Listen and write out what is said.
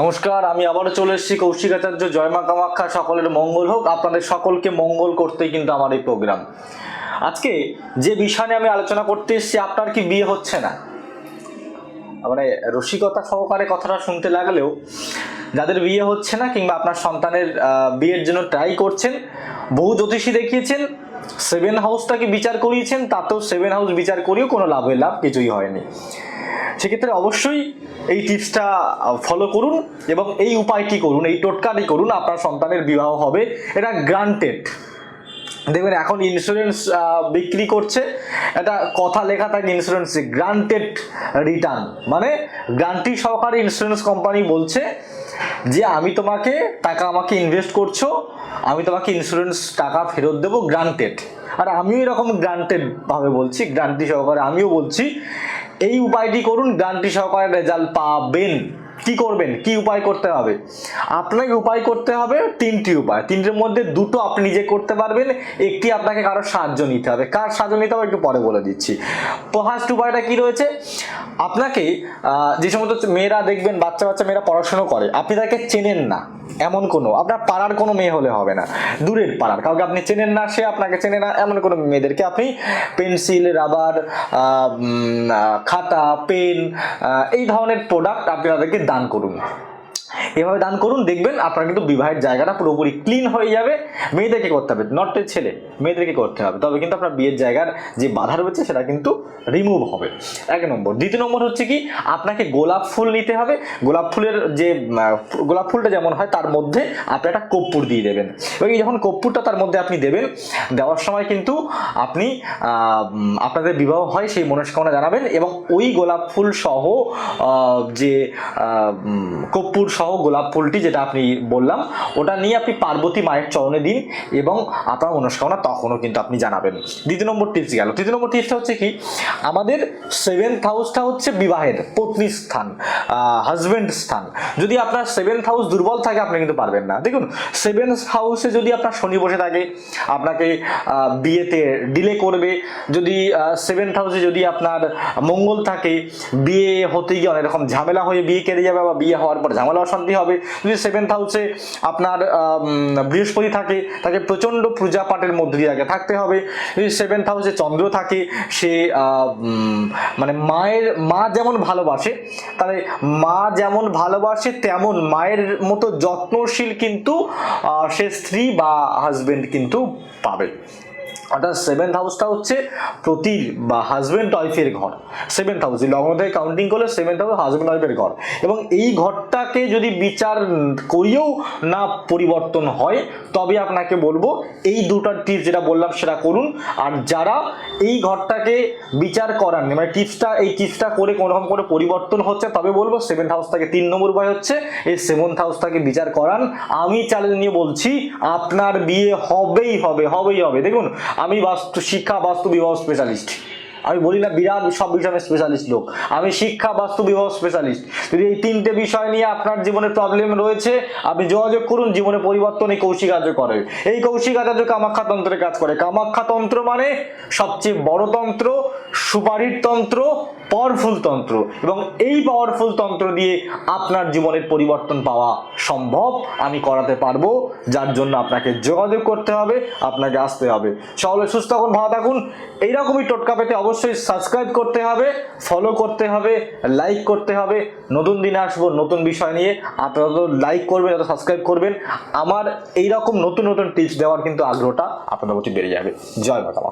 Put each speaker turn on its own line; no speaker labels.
নমস্কার, আমি আবারও চলে এসেছি কৌশিক আচার্য জয়মা কামাখ্যা, সকলের মঙ্গল হোক। আপনাদের সকলকে মঙ্গল করতেই কিন্তু আমার এই প্রোগ্রাম। আজকে যে বিষয় নিয়ে আমি আলোচনা করতে এসেছি, আপনার কি বিয়ে হচ্ছে না? মানে রসিকতা সহকারে কথাটা শুনতে লাগলেও, যাদের বিয়ে হচ্ছে না কিংবা আপনার সন্তানের বিয়ের জন্য ট্রাই করছেন, বহু জ্যোতিষী দেখিয়েছেন সেভেন হাউসটাকে বিচার করিয়েছেন, তাতেও সেভেন হাউস বিচার করেও কোনো লাভের লাভ কিছুই হয়নি। সেক্ষেত্রে অবশ্যই এই টিপসটা ফলো করুন এবং এই উপায়টি করুন, এই টোটকাটি করুন, আপনার সন্তানের বিবাহ হবে, এটা গ্রান্টেড দেখবেন এখন ইন্স্যুরেন্স বিক্রি করছে। একটা কথা লেখা থাকে ইন্স্যুরেন্সে গ্রান্টেড রিটার্ন মানে গ্রান্টি সহকারে ইন্স্যুরেন্স কোম্পানি বলছে যে, আমি তোমাকে টাকা আমাকে ইনভেস্ট করছ, আমি তোমাকে ইন্স্যুরেন্স টাকা ফেরত দেবো গ্রান্টেড আর আমিও এরকম গ্রান্টেড ভাবে বলছি গ্রান্টি সহকারে আমিও বলছি, এই উপায়টি করুন গ্রান্টি সহকারে রেজাল্ট পাবেন। কি করবেন? কি উপায় করতে হবে? আপনাকে উপায় করতে হবে তিনটি উপায়। তিনটির মধ্যে দুটো আপনি নিজে করতে পারবেন, একটি আপনাকে কারও সাহায্য নিতে হবে। কার সাহায্য নিতে হবে একটু পরে বলে দিচ্ছি। ফার্স্ট উপায়টা কি রয়েছে? আপনাকে যে সমস্ত মেয়েরা দেখবেন বাচ্চা বাচ্চা মেয়েরা পড়াশুনো করে, আপনি তাকে চেনেন না। এমন কোনো, আপনার পাড়ার কোনো মেয়ে হলে হবে না, দূরের পাড়ার, কাউকে আপনি চেনেন না, সে আপনাকে চেনে না, এমন কোনো মেয়েদেরকে আপনি পেন্সিল, রাবার খাতা, পেন এই ধরনের প্রোডাক্ট আপনি তাদেরকে দান করুন। এভাবে দান করুন, দেখবেন আপনার কিন্তু বিবাহের জায়গাটা পুরোপুরি ক্লিন হয়ে যাবে। মেয়েদেরকে করতে হবে নট ছেলে, মেয়েদেরকে করতে হবে। তবে কিন্তু আপনার বিয়ের জায়গার যে বাধা রয়েছে, সেটা কিন্তু রিমুভ হবে। এক নম্বর। দ্বিতীয় নম্বর হচ্ছে কি, আপনাকে গোলাপ ফুল নিতে হবে। গোলাপ ফুলের যে গোলাপ ফুলটা যেমন হয়, তার মধ্যে আপনি একটা কর্পূর দিয়ে দেবেন। এবং এই যখন কর্পূরটা তার মধ্যে আপনি দেবেন, দেওয়ার সময় কিন্তু আপনি আপনাদের বিবাহ হয় সেই মনস্কামনা জানাবেন এবং ওই গোলাপ ফুল সহ যে কর্পূর সহ গোলাপ ফুলটি যেটা আপনি বললাম, ওটা নিয়ে আপনি পার্বতী মায়ের চরণে দিন এবং আপনার মনস্কামনা তখনও কিন্তু আপনি জানাবেন। দ্বিতীয় নম্বর টিপস গেল। তৃতীয় নম্বর টিপসটা হচ্ছে কি, আমাদের সেভেন্থ হাউসটা হচ্ছে বিবাহের পত্নী স্থান হাজবেন্ড স্থান। যদি আপনার সেভেন্থ হাউস দুর্বল থাকে, আপনি কিন্তু পারবেন না। দেখুন সেভেন্থ হাউসে যদি আপনার শনি বসে থাকে, আপনাকে বিয়েতে ডিলে করবে। যদি সেভেন্থ হাউসে যদি আপনার মঙ্গল থাকে, বিয়ে হতে গিয়ে অনেক রকম ঝামেলা হয়ে, বিয়ে কেটে যাবে বা বিয়ে হওয়ার পর ঝামেলা অশান্তি হবে। যদি সেভেন্থ হাউসে আপনার বৃহস্পতি থাকে, তাকে প্রচণ্ড পূজা পাঠের মধ্যে দিয়ে আগে থাকতে হবে। যদি সেভেন্থ হাউসে চন্দ্র থাকে, সে মানে মায়ের, মা যেমন ভালোবাসে, তাহলে মা যেমন ভালোবাসে, তেমন মায়ের মতো যত্নশীল কিন্তু সে স্ত্রী বা হাজবেন্ড কিন্তু পাবে। অর্থাৎ সেভেন্থ হাউসটা হচ্ছে প্রতির বা হাজব্যান্ড ওয়াইফের ঘর। সেভেন্থ হাউস লগ্ন থেকে কাউন্টিং করলে সেভেন্থ হাউস হাজব্যান্ড ওয়াইফের ঘর। এবং এই ঘরটাকে যদি বিচার করিয়েও না পরিবর্তন হয়, তবে আপনাকে বলব এই দুটার টিপস যেটা বললাম সেটা করুন। আর যারা এই ঘরটাকে বিচার করান মানে টিপসটা এই টিপসটা করে কোনো রকম করে পরিবর্তন হচ্ছে, তবে বলব সেভেন্থ হাউস থেকে তিন নম্বর উপায় হচ্ছে, এই সেভেন্থ হাউসটাকে বিচার করান। আমি চ্যালেঞ্জ নিয়ে বলছি, আপনার বিয়ে হবেই হবে হবেই হবে। দেখুন আমি বাস্তু শিক্ষা বাস্তু বিবাহ স্পেশালিস্ট আমি বলি না বিরাট সব বিষয়ে স্পেশালিস্ট লোক। আমি শিক্ষা বাস্তু বিবাহ স্পেশালিস্ট যদি এই তিনটে বিষয় নিয়ে আপনার জীবনে প্রবলেম রয়েছে, আপনি যোগাযোগ করুন, জীবনে পরিবর্তন এই কৌশিক আচার্য করে। এই কৌশিক আচার্য কামাখ্যা তন্ত্রের কাজ করে। কামাখ্যা তন্ত্র মানে সবচেয়ে বড় তন্ত্র, সুপারির তন্ত্র পাওয়ারফুল তন্ত্র। এবং এই পাওয়ারফুল তন্ত্র দিয়ে আপনার জীবনের পরিবর্তন পাওয়া সম্ভব, আমি করাতে পারব। যার জন্য আপনাকে যোগাযোগ করতে হবে, আপনাকে আসতে হবে। সকলে সুস্থ থাকুন, ভালো থাকুন। এইরকমই টোটকা পেতে অবশ্যই সাবস্ক্রাইব করতে হবে ফলো করতে হবে লাইক করতে হবে। নতুন দিনে আসব, নতুন বিষয় নিয়ে। আপনারা তো লাইক করবেন যত সাবস্ক্রাইব করবেন। আমার এইরকম নতুন নতুন টিপস দেওয়ার কিন্তু আগ্রহটা আপনাদের প্রতি বেড়ে যাবে। জয় মাতা মা।